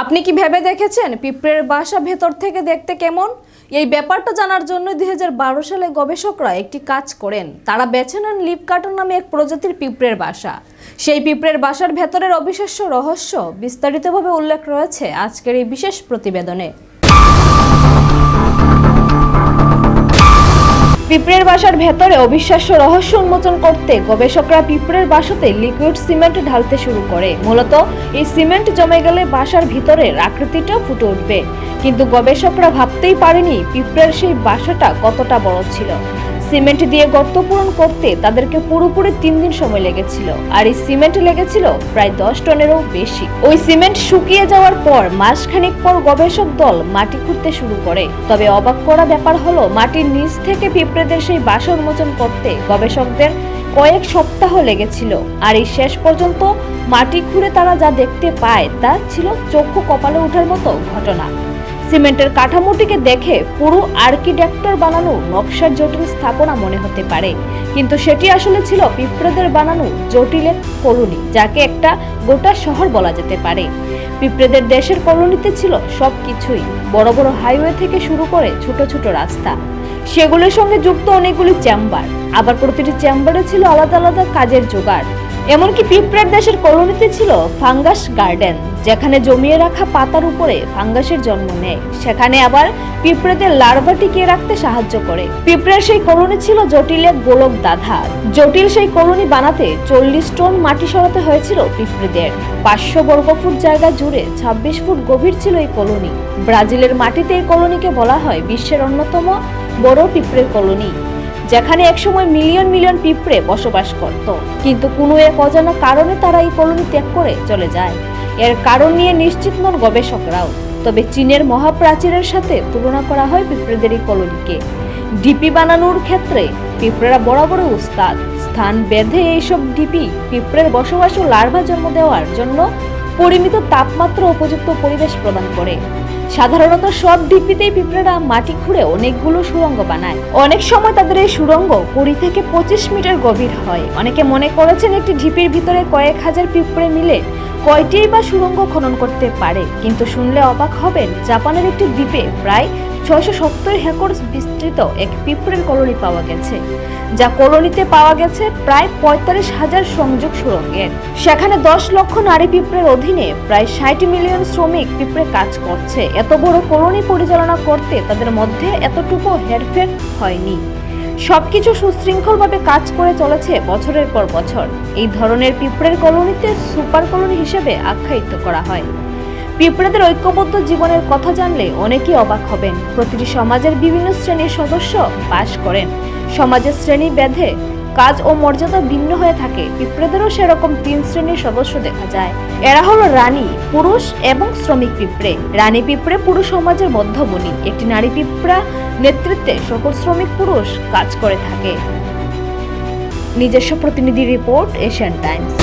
আপনি কি ভেবে দেখেছেন পিঁপড়ের বাসা ভেতর থেকে দেখতে কেমন? এই ব্যাপারটা জানার জন্য দুই হাজার বারো সালে গবেষকরা একটি কাজ করেন। তারা বেছে নেন লিপ কার্টন নামে এক প্রজাতির পিঁপড়ের বাসা। সেই পিঁপড়ের বাসার ভেতরের অবিশ্বাস্য রহস্য বিস্তারিতভাবে উল্লেখ রয়েছে আজকের এই বিশেষ প্রতিবেদনে। পিঁপড়ের বাসার ভেতরে অবিশ্বাস্য রহস্য উন্মোচন করতে গবেষকরা পিঁপড়ের বাসাতে লিকুইড সিমেন্ট ঢালতে শুরু করে। মূলত, এই সিমেন্ট জমে গেলে বাসার ভিতরের আকৃতিটা ফুটে উঠবে। কিন্তু গবেষকরা ভাবতেই পারেনি পিঁপড়ের সেই বাসাটা কতটা বড় ছিল। সিমেন্ট দিয়ে গর্ত পূরণ করতে তাদেরকে পুরোপুরি তিন দিন সময় লেগেছিল। আর এই সিমেন্ট লেগেছিল প্রায় দশ টনেরও বেশি। ওই সিমেন্ট শুকিয়ে যাওয়ার পর মাসখানেক পর গবেষক দল মাটি খুঁড়তে শুরু করে। তবে অবাক করা ব্যাপার হলো, মাটির নিচ থেকে পিঁপড়েদের সেই বাসা উন্মোচন করতে গবেষকদের কয়েক সপ্তাহ লেগেছিল। আর এই শেষ পর্যন্ত মাটি খুঁড়ে তারা যা দেখতে পায় তা ছিল চক্ষু কপালে ওঠার মতো ঘটনা। সিমেন্টের কাঠামোটিকে দেখে পুরো আর্কিটেক্টর বানানো নকশার জটিল স্থাপনা মনে হতে পারে। কিন্তু সেটি আসলে ছিল পিঁপড়েদের বানানো জটিল এক কলোনি, যাকে একটা গোটা শহর বলা যেতে পারে। পিঁপড়েদের দেশের কলোনিতে ছিল সব কিছুই বড় বড় হাইওয়ে থেকে শুরু করে ছোট ছোট রাস্তা। সেগুলোর সঙ্গে যুক্ত অনেকগুলি চেম্বার, আবার প্রতিটি চেম্বারে ছিল আলাদা আলাদা কাজের জোগাড়। এমনকি পিঁপড়ের দেশের কলোনিতে ছিল ফাঙ্গাস গার্ডেন, যেখানে জমিয়ে রাখা পাতার উপরে ফাঙ্গাসের জন্ম নেয়। সেখানে আবার পিঁপড়েদের লার্ভা টিকিয়ে রাখতে সাহায্য করে। পিঁপড়ের সেই কলোনি ছিল জটিল এক গোলক দাধা। জটিল সেই কলোনি বানাতে চল্লিশ টন মাটি সরাতে হয়েছিল পিঁপড়েদের। পাঁচশো বর্গ ফুট জায়গা জুড়ে ছাব্বিশ ফুট গভীর ছিল এই কলোনি। ব্রাজিলের মাটিতে এই কলোনিকে বলা হয় বিশ্বের অন্যতম বড় পিঁপড়ের কলোনি। যেখানে একসময় মিলিয়ন মিলিয়ন পিঁপড়ে বসবাস করত। কিন্তু কোনো এক অজানা কারণে তারা এই কলোনি ত্যাগ করে চলে যায়। এর কারণ নিয়ে নিশ্চিত নন গবেষকরাও। তবে চীনের মহাপ্রাচীরের সাথে তুলনা করা হয় পিঁপড়েদের এই কলোনিকে। ডিপি বানানোর ক্ষেত্রে পিঁপড়েরা বড় উস্তাদ। স্থান বেঁধে এইসব ডিপি পিঁপড়ের বসবাস ও লার্ভা জন্ম দেওয়ার জন্য পরিমিত তাপমাত্রা উপযুক্ত পরিবেশ প্রদান করে। সাধারণত সব ডিপিতেই পিঁপড়েরা মাটি খুঁড়ে অনেকগুলো সুরঙ্গ বানায়। অনেক সময় তাদের এই সুরঙ্গ কুড়ি থেকে পঁচিশ মিটার গভীর হয়। অনেকে মনে করেছেন একটি ঢিপির ভিতরে কয়েক হাজার পিঁপড়ে মিলে কয়টিই বা সুরঙ্গ খনন করতে পারে, কিন্তু শুনলে অবাক হবেন, জাপানের একটি দ্বীপে প্রায় ছয়শো সত্তর হেক্টর বিস্তৃত এক পিঁপড়ের কলোনি পাওয়া গেছে, যা কলোনিতে পাওয়া গেছে প্রায় পঁয়তাল্লিশ হাজার সংযোগ সুড়ঙ্গের। সেখানে দশ লক্ষ নারী পিঁপড়ের অধীনে প্রায় ষাট মিলিয়ন শ্রমিক পিঁপড়ে কাজ করছে। এত বড় কলোনি পরিচালনা করতে তাদের মধ্যে এতটুকু হেরফের হয়নি। সবকিছু সুশৃঙ্খলভাবে কাজ করে চলেছে বছরের পর বছর। এই ধরনের পিঁপড়ের কলোনিতে সুপার কলোনি হিসেবে আখ্যায়িত করা হয়। পিঁপড়েদের ঐক্যবদ্ধ জীবনের কথা জানলে অনেকেই অবাক হবেন। প্রতিটি সমাজের বিভিন্ন শ্রেণির সদস্য বাস করেন। সমাজের শ্রেণি বেঁধে কাজ ও মর্যাদা ভিন্ন হয়ে থাকে। পিঁপড়েদেরও সেরকম তিন শ্রেণির সদস্য দেখা যায়। এরা হলো রানী, পুরুষ এবং শ্রমিক পিঁপড়ে। রানী পিঁপড়ে পুরুষ সমাজের মধ্যমণি একটি নারী পিঁপড়া নেতৃত্বে সকল শ্রমিক পুরুষ কাজ করে থাকে। নিজস্ব প্রতিনিধি রিপোর্ট, এশিয়ান টাইমস।